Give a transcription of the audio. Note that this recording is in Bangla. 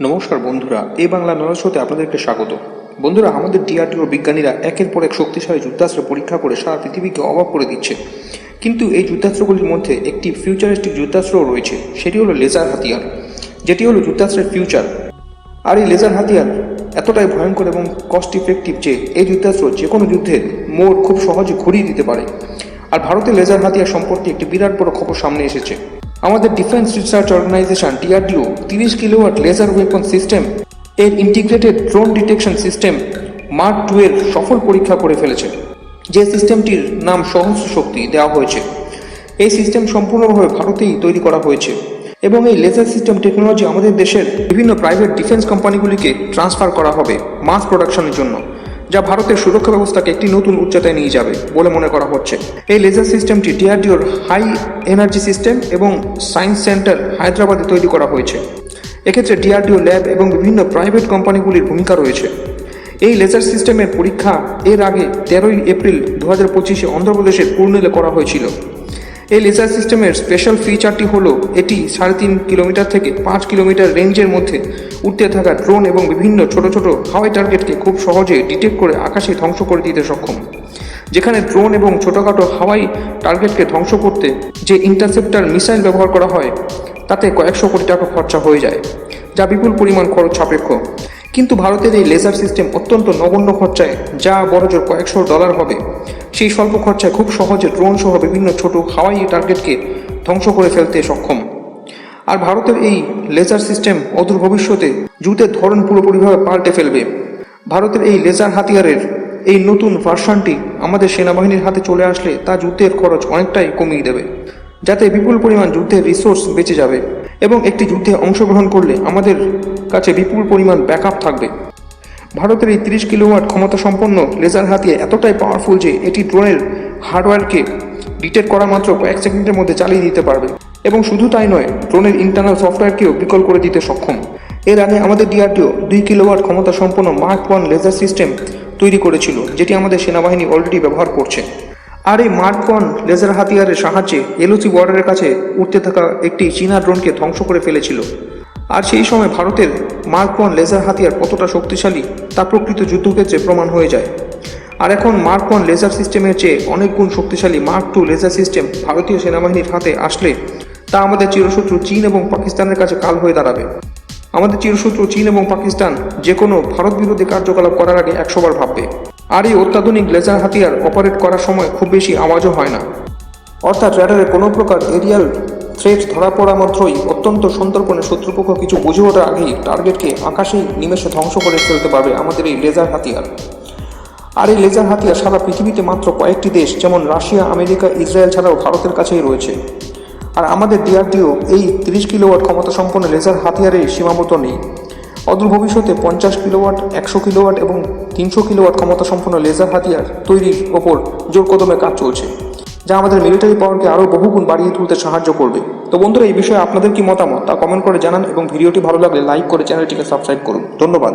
নমস্কার বন্ধুরা, এ বাংলা নলেজ শোতে আপনাদেরকে স্বাগত। বন্ধুরা, আমাদের ডিআরডিও বিজ্ঞানীরা একের পর এক শক্তিশালী যুদ্ধাস্ত্র পরীক্ষা করে সারা পৃথিবীকে অবাক করে দিচ্ছে। কিন্তু এই যুদ্ধাস্ত্রগুলির মধ্যে একটি ফিউচারিস্টিক যুদ্ধাস্ত্রও রয়েছে, সেটি হলো লেজার হাতিয়ার, যেটি হলো যুদ্ধাস্ত্রের ফিউচার আর এই লেজার হাতিয়ার এতটাই ভয়ঙ্কর এবং কস্ট ইফেক্টিভ যে এই যুদ্ধাস্ত্র যে কোনো যুদ্ধের মোড় খুব সহজে ঘুরিয়ে দিতে পারে। আর ভারতের লেজার হাতিয়ার সম্পর্কে একটি বিরাট বড় খবর সামনে এসেছে। আমাদের ডিফেন্স রিসার্চ অর্গানাইজেশন ডিআরডিও তিরিশ কিলোওয়াট লেজার ওয়েপন সিস্টেম এর integrated drone detection system mark two এর সফল পরীক্ষা করে ফেলেছে। যে সিস্টেমটির নাম সহস্র শক্তি দেওয়া হয়েছে, এই সিস্টেম সম্পূর্ণভাবে ভারতেই তৈরি করা হয়েছে এবং এই লেজার সিস্টেম টেকনোলজি আমাদের দেশের বিভিন্ন প্রাইভেট ডিফেন্স কোম্পানিগুলিকে ট্রান্সফার করা হবে মাস প্রোডাকশনের জন্য। যা ভারতের সুরক্ষা ব্যবস্থাকে একটি নতুন উচ্চতায় নিয়ে যাবে বলে মনে করা হচ্ছে। এই লেজার সিস্টেমটি ডিআরডিওর হাই এনার্জি সিস্টেম এবং সায়েন্স সেন্টার হায়দ্রাবাদে তৈরি করা হয়েছে। এক্ষেত্রে ডিআরডিও ল্যাব এবং বিভিন্ন প্রাইভেট কোম্পানিগুলির ভূমিকা রয়েছে। এই লেজার সিস্টেমের পরীক্ষা এর আগে তেরোই এপ্রিল দু হাজার পঁচিশে অন্ধ্রপ্রদেশের পুরনেলে করা হয়েছিল। এই লেজার সিস্টেমের স্পেশাল ফিচারটি হলো এটি সাড়ে তিন কিলোমিটার থেকে পাঁচ কিলোমিটার রেঞ্জের মধ্যে উঠতে থাকা ড্রোন এবং বিভিন্ন ছোট ছোট হাওয়াই টার্গেটকে খুব সহজে ডিটেক্ট করে আকাশে ধ্বংস করে দিতে সক্ষম। যেখানে ড্রোন এবং ছোটোখাটো হাওয়াই টার্গেটকে ধ্বংস করতে যে ইন্টারসেপ্টার মিসাইল ব্যবহার করা হয়, তাতে কয়েকশো কোটি টাকা খরচা হয়ে যায়, যা বিপুল পরিমাণ খরচ সাপেক্ষ। কিন্তু ভারতের এই লেজার সিস্টেম অত্যন্ত নগণ্য খরচায় যা বড়জোর কয়েকশো ডলার হবে। সেই স্বল্প খরচায় খুব সহজে ড্রোন সহ বিভিন্ন ছোট হাওয়াই টার্গেটকে ধ্বংস করে ফেলতে সক্ষম। আর ভারতের এই লেজার সিস্টেম অদূর ভবিষ্যতে যুদ্ধের ধরন পুরোপুরিভাবে পাল্টে ফেলবে। ভারতের এই লেজার হাতিয়ারের এই নতুন ভার্সনটি আমাদের সেনাবাহিনীর হাতে চলে আসলে তা যুদ্ধের খরচ অনেকটাই কমিয়ে দেবে, যাতে বিপুল পরিমাণ যুদ্ধের রিসোর্স বেঁচে যাবে। এবং একটি যুদ্ধে অংশগ্রহণ করলে আমাদের কাছে বিপুল পরিমাণ ব্যাকআপ থাকবে। ভারতের এই তিরিশ কিলোওয়াট ক্ষমতা সম্পন্ন লেজার হাতিয়ে এতটাই পাওয়ারফুল যে এটি ড্রোনের হার্ডওয়্যারকে ডিটেক্ট করা মাত্র কয়েক সেকেন্ডের মধ্যে চালিয়ে দিতে পারবে। এবং শুধু তাই নয় ড্রোনের ইন্টারনাল সফটওয়্যারকেও বিকল করে দিতে সক্ষম। এর আগে আমাদের ডিআরডিও দুই কিলোওয়াট ক্ষমতা সম্পন্ন মার্ক ওয়ান লেজার সিস্টেম তৈরি করেছিল, যেটি আমাদের সেনাবাহিনী অলরেডি ব্যবহার করছে। আর এই মার্ক ওয়ান লেজার হাতিয়ারের সাহায্যে এলওসি বর্ডারের কাছে উঠতে থাকা একটি চীনা ড্রোনকে ধ্বংস করে ফেলেছিল। আর সেই সময় ভারতের মার্ক ওয়ান লেজার হাতিয়ার কতটা শক্তিশালী তা প্রকৃত যুদ্ধক্ষেত্রে প্রমাণ হয়ে যায়। আর এখন মার্ক ওয়ান লেজার সিস্টেমের চেয়ে অনেক গুণ শক্তিশালী মার্ক টু লেজার সিস্টেম ভারতীয় সেনাবাহিনীর হাতে আসলে তা আমাদের চিরশত্রু চীন এবং পাকিস্তানের কাছে কাল হয়ে দাঁড়াবে। আমাদের চিরশত্রু চীন এবং পাকিস্তান যে কোনো ভারত বিরোধী কার্যকলাপ করার আগে একশোবার ভাববে। আর এই অত্যাধুনিক লেজার হাতিয়ার অপারেট করার সময় খুব বেশি আওয়াজও হয় না। অর্থাৎ র্যাডারে কোনো প্রকার এরিয়াল থ্রেট ধরা পড়া মাত্রই অত্যন্ত সন্তর্পণে শত্রুপক্ষ কিছু বুঝে ওঠার আগেই টার্গেটকে আকাশেই নিমেষে ধ্বংস করে ফেলতে পারবে আমাদের এই লেজার হাতিয়ার। আর এই লেজার হাতিয়ার সারা পৃথিবীতে মাত্র কয়েকটি দেশ, যেমন রাশিয়া, আমেরিকা, ইসরায়েল ছাড়াও ভারতের কাছেই রয়েছে। আর আমাদের ডিআরডিও এই তিরিশ কিলোওয়াট ক্ষমতা সম্পন্ন লেজার হাতিয়ারে সীমাবদ্ধ নেই। অদূর ভবিষ্যতে পঞ্চাশ কিলোওয়াট, একশো কিলোওয়াট এবং তিনশো কিলোওয়াট ক্ষমতা সম্পন্ন লেজার হাতিয়ার তৈরির ওপর জোর কদমে কাজ চলছে, যা আমাদের মিলিটারি পাওয়ারকে আরও বহুগুণ বাড়িয়ে তুলতে সাহায্য করবে। তো বন্ধুরা, এই বিষয়ে আপনাদের কি মতামত তা কমেন্ট করে জানান এবং ভিডিওটি ভালো লাগলে লাইক করে চ্যানেলটিকে সাবস্ক্রাইব করুন। ধন্যবাদ।